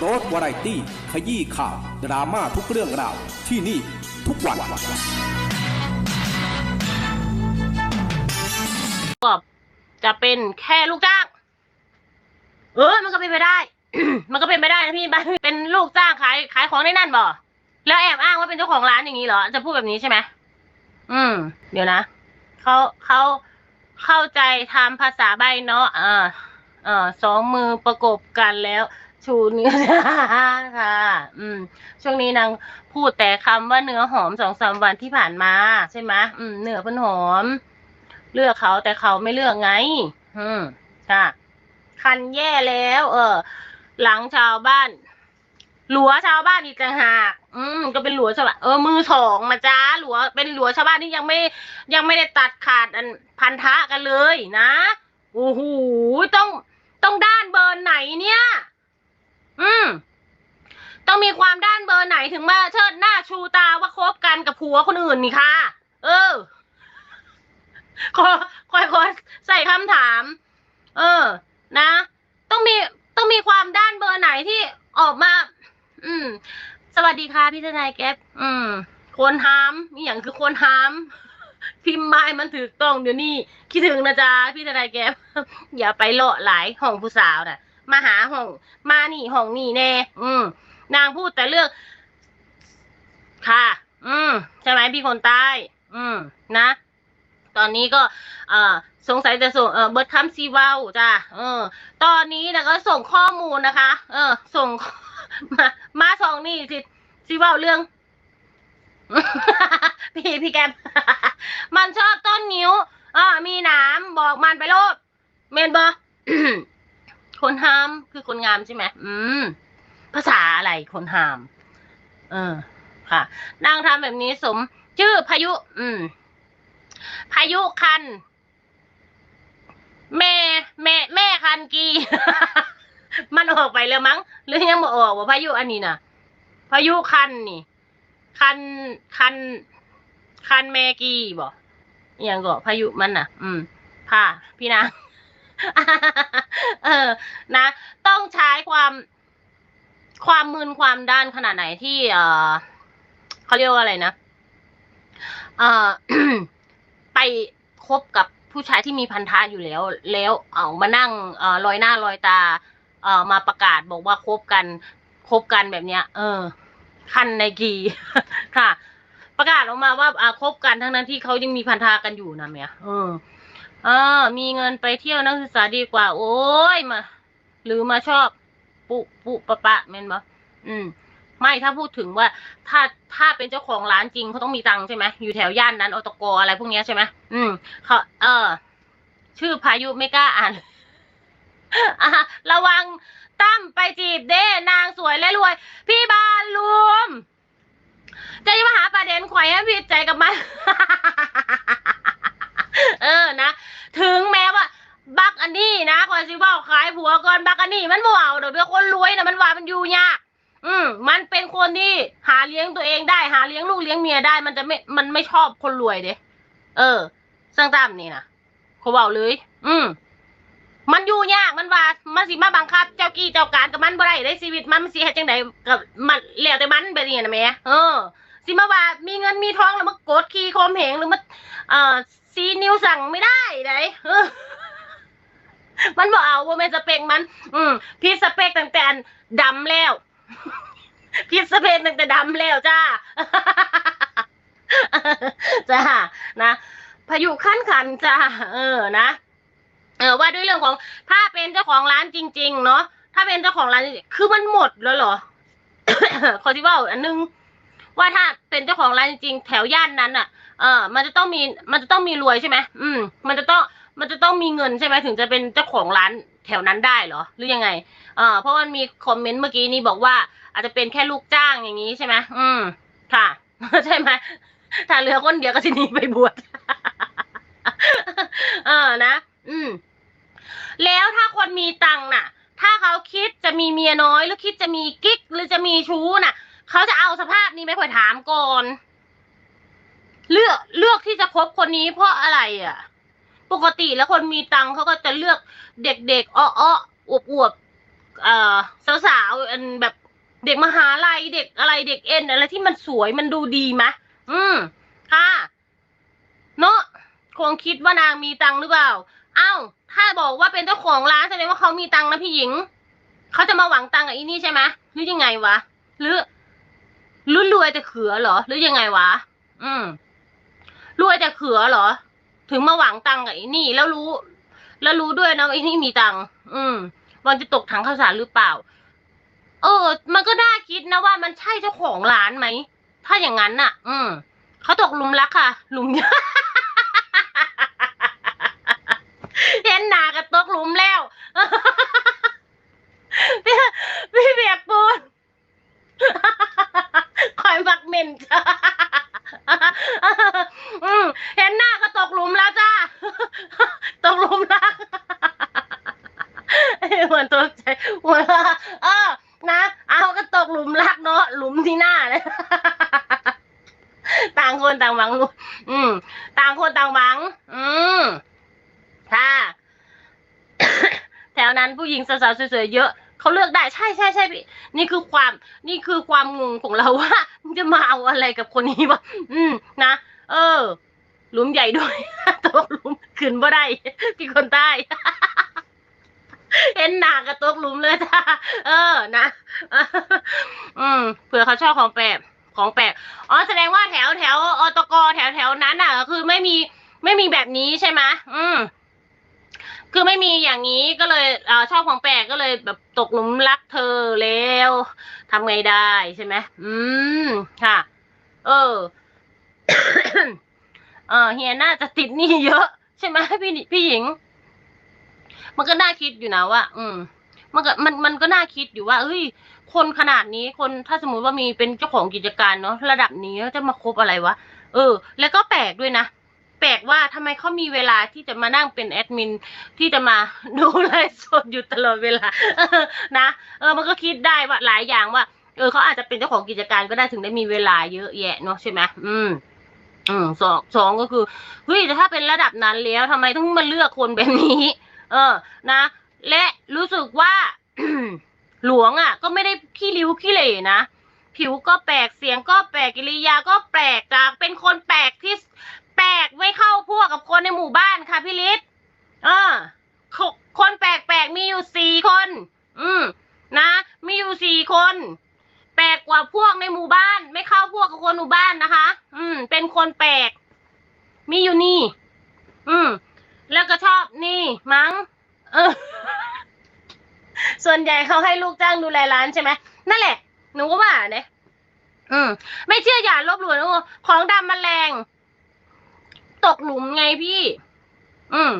โรสวาไรตี้ ขยี้ข่าว ดราม่าทุกเรื่องราว ที่นี่ทุกวันก็จะเป็นแค่ลูกจ้าง เออ มันก็เป็นไปได้ มันก็เป็นไปได้นะพี่เป็นลูกจ้างขายขายของในนั่นบ่ แล้วแอบอ้างว่าเป็นเจ้าของร้านอย่างนี้เหรอ จะพูดแบบนี้ใช่ไหม อืม เดี๋ยวนะเขาเขาเข้าใจทำภาษาใบเนาะอ่าอ่าสองมือประกบกันแล้ว ชูเนิ้วค่ะ อืม ช่วงนี้นางพูดแต่คำว่าเนื้อหอมสองสามวันที่ผ่านมาใช่ไหมอืมเนื้อเพิ่นหอม เลือกเขาแต่เขาไม่เลือกไง อืมค่ะ คันแย่แล้ว เออ หลังชาวบ้าน หลัวชาวบ้านอีกต่างหากอืมก็เป็นหลัวชาวบ้านเออมือสองมาจ้าหลัวเป็นหลัวชาวบ้านที่ยังไม่ ยังไม่ได้ตัดขาดอันพันธะกันเลยนะโอ้โหต้องต้องด้านเบอร์ไหนเนี่ย ต้องมีความด้านเบอร์ไหนถึงมาเชิดหน้าชูตาว่าคบกันกับผัวคนอื่นนี่ค่ะ เออขอคอยคอยใส่คำถาม เออ นะ ต้องมีต้องมีความด้านเบอร์ไหนที่ออกมา อืม สวัสดีค่ะพี่ทนายแก๊ปอืมคนหามมีอย่างคือคนหามพิมพ์ไม้มันถือต้องเดี๋ยวนี้คิดถึงนะจ๊ะพี่ทนายแก๊ปอย่าไปเลาะหลายห้องผู้สาวน่ะ มาหาห้องมานี่ห้องนี่แน่ อืม นางพูดแต่เรื่อง ค่ะ อืมใช่ไหมพี่คนใต้ อืม นะ ตอนนี้ก็ เอ่อ สงสัยจะส่ง เอ่อ เบิร์ดคัมซีเวลจ้ะเออ ตอนนี้นะก็ส่งข้อมูลนะคะ เออ ส่ง มา มาส่งนี่สิซีเวลเรื่อง พี่พี่แกม มันชอบต้นนิ้วอ่ามีหนามบอกมันไปโลดเมนบอ คนห้ามคือคนงามใช่ไหม อืมาษาอะไรคนหาม เออ ค่ะ นางทำแบบนี้สม ชื่อพายุ อืม พายุคัน แม่ แม่ แม่คันกี มันออกไปแล้วมั้ง หรือยังบ่ออกว่าพายุอันนี้นะพายุคันนี่ คัน คัน คันแมกีบ่อย่างก็พายุมันน่ะ อืมค่ะพี่นางเออ นะ ต้องใช้ความ ความมึนความด้านขนาดไหนที่เออเขาเรียกว่าอะไรนะเออไปคบกับผู้ชายที่มีพันธะอยู่แล้ว แล้วเอามานั่งเออลอยหน้าลอยตา เออมาประกาศบอกว่าคบกันคบกันแบบเนี้ย เออคันในกีค่ะ ประกาศออกมาว่าอ่าคบกันทั้งนั้นที่เขายังมีพันธะกันอยู่นะเมียเออเออ มีเงินไปเที่ยวนักศึกษาดีกว่า โอ้ยมา หรือมาชอบ ปุปุปะปะแม่นบ่อืม ไม่ถ้าพูดถึงว่า ถ้าถ้าเป็นเจ้าของร้านจริงเขาต้องมีตังค์ใช่ไหมอยู่แถวย่านนั้นอตกอะไรพวกนี้ใช่ไหมอืมเขาเออ ชื่อพายุไม่กล้าอ่านอะระวังตั้มไปจีบเด้นางสวยและรวย พี่บาลูมจะมาหาประเด็นข่อยให้ผิดใจกับมัน เออนะ ถึงแม้ว่า อันนี้นะก่อนสิว่าขายผัวก่อนบักอันนี้มันบ่เอาเดี๋ยวเป็นคนรวยนะมันว่ามันอยู่ยากอืมมันเป็นคนที่หาเลี้ยงตัวเองได้หาเลี้ยงลูกเลี้ยงเมียได้ มันจะไม่ มันไม่ชอบคนรวยเด้เออสร้างตามนี่นะเขาบอกเลย อืมมันอยู่ยากมันว่ามันสิมาบังคับ เจ้ากี้เจ้าการกับมันบ่ได้ได้ชีวิตมันมันสิเฮ็ดจังไดกับมันแล้วแต่มันแบบนี้นะแม่เออสิมาว่ามีเงินมีทองแล้วมากดขี่คมเหงหรือมาเอ่อซีนิวสั่งไม่ได้ไดเออ มันบอกเอาว่าแม่นสเปกมัน อืมพี่สเปกตั้งแต่อันดำแล้ว พี่สเปกตั้งแต่ดำแล้วจ้า จ้า นะพายุขั้นขันจ้า เออ นะ เออ ว่าด้วยเรื่องของ ถ้าเป็นเจ้าของร้านจริง ๆ เนาะ ถ้าเป็นเจ้าของร้านคือมันหมดแล้วเหรอ ขอที่ว่าอันนึง ว่าถ้าเป็นเจ้าของร้านจริงๆ แถวย่านนั้นอะ เออ มันจะต้องมี มันจะต้องมีรวยใช่ไหม อืม มันจะต้อง มันจะต้องมีเงินใช่ไหมถึงจะเป็นเจ้าของร้านแถวนั้นได้เหรอหรือยังไงเออเพราะมันมีคอมเมนต์เมื่อกี้นี้บอกว่า อาจจะเป็นแค่ลูกจ้างอย่างนี้ใช่ไหมอืม ค่ะ ใช่ไหมถ้าเหลือคนเดียวก็สินีไปบวชเออนะ อืม แล้วถ้าคนมีตังค์น่ะ ถ้าเขาคิดจะมีเมียน้อย หรือคิดจะมีกิ๊ก หรือจะมีชู้น่ะ เขาจะเอาสภาพนี้ไหม่ค่อยถามก่อน เลือกเลือกที่จะคบคนนี้เพราะอะไรอะ ปกติแล้วคนมีตังค์เขาก็จะเลือกเด็กๆอ้อๆอวบๆเอ่อสาวๆอันแบบเด็กมหาลัยเด็กอะไรเด็กเอ็นอะไรที่มันสวยมันดูดีไหมอืมค่ะเนาะคงคิดว่านางมีตังค์หรือเปล่าเอ้าถ้าบอกว่าเป็นเจ้าของร้านแสดงว่าเขามีตังค์นะพี่หญิงเขาจะมาหวังตังค์กับอีนี่ใช่ไหมหรือยังไงวะหรือหรือรวยแต่เขือเหรอ หรือยังไงวะ อืมรวยแต่เขือเหรอ ถึงมาหวังตังค์กับอีนี่ แล้วรู้ แล้วรู้ด้วยนะไอ้นี่มีตังค์อืมวันจะตกถังข้าวสารหรือเปล่า เออ มันก็น่าคิดนะว่ามันใช่เจ้าของร้านไหม ถ้าอย่างนั้นน่ะ อืมเขาตกลุมรักค่ะหลุมยานหนากระตกหลุมแล้ว พี่พี่เบียกปูน คอยมักเมนจ้า อืมเห็นหน้าก็ตกหลุมแล้วจ้า ตกหลุมรัก เหมือนตัวใจ หัวเราะเออนะ เอาก็ตกหลุมรักเนาะหลุมที่หน้าเลยต่างคนต่างหวัง อืม ต่างคนต่างหวัง อืมค่ะแถวนั้นผู้หญิงสาวๆสวยๆเยอะเขาเลือกได้ใช่ใช่ใช่พี่นี่คือความนี่คือความงงของเราว่าจะมาเอาอะไรกับคนนี้วะอืม นะเออ หลุมใหญ่ด้วยตกหลุมขึ้นบ่ได้พี่คนใต้ เห็นหนากระตกหลุมเลยจ้าเออนะอืมเผื่อเขาชอบของแปลกของแปลกอ๋อแสดงว่าแถวแถวอตกแถวแถวนั้นอะ คือไม่มีไม่มีแบบนี้ใช่ไหมอืมคือไม่มีอย่างนี้ก็เลยเออชอบของแปลกก็เลยแบบตกหลุมรักเธอแล้วทำไงได้ใช่ไหมอืมค่ะ เออเออเฮียน่าจะติดนี้เยอะ ใช่ไหมพี่พี่หญิง มันก็น่าคิดอยู่นะว่า อืม มันก็มันมันก็น่าคิดอยู่ว่าเอ้ย คนขนาดนี้คนถ้าสมมติว่ามีเป็นเจ้าของกิจการเนาะระดับนี้จะมาคบอะไรวะเออ แล้วก็แปลกด้วยนะแปลกว่าทำไมเขามีเวลาที่จะมานั่งเป็นแอดมินที่จะมาดูไลฟ์สดอยู่ตลอดเวลานะเออมันก็คิดได้ว่าหลายอย่างว่า เออเขาอาจจะเป็นเจ้าของกิจการก็ได้ถึงได้มีเวลาเยอะแยะเนาะใช่ไหมอืมอืมสองสองก็คือเฮ้ยแต่ถ้าเป็นระดับนั้นแล้วทำไมต้องมาเลือกคนแบบนี้ เออ นะ และรู้สึกว่า หลวงอะ ก็ไม่ได้ขี้ริ้วขี้เหร่นะ ผิวก็แปลก เสียงก็แปลก กิริยาก็แปลกจากเป็นคนแปลกที่แปลกไม่เข้าพวกกับคนในหมู่บ้านค่ะพี่ฤทธิ์เออคคนแปลกแปลกมีอยู่สี่คน อืม นะ มีอยู่สี่คนแปลกกว่าพวกในหมู่บ้าน ไม่เข้าพวกกับคนหมู่บ้านนะคะ อืม เป็นคนแปลก มีอยู่นี่ อืม แล้วก็ชอบนี่มั้ง เออ ส่วนใหญ่เขาให้ลูกจ้างดูแลร้านใช่ไหมนั่นแหละ หนูก็ว่าเนี่ยอืม ไม่เชื่ออย่าลบหลู่นะของดำแรง ตกหลุมไงพี่ อืม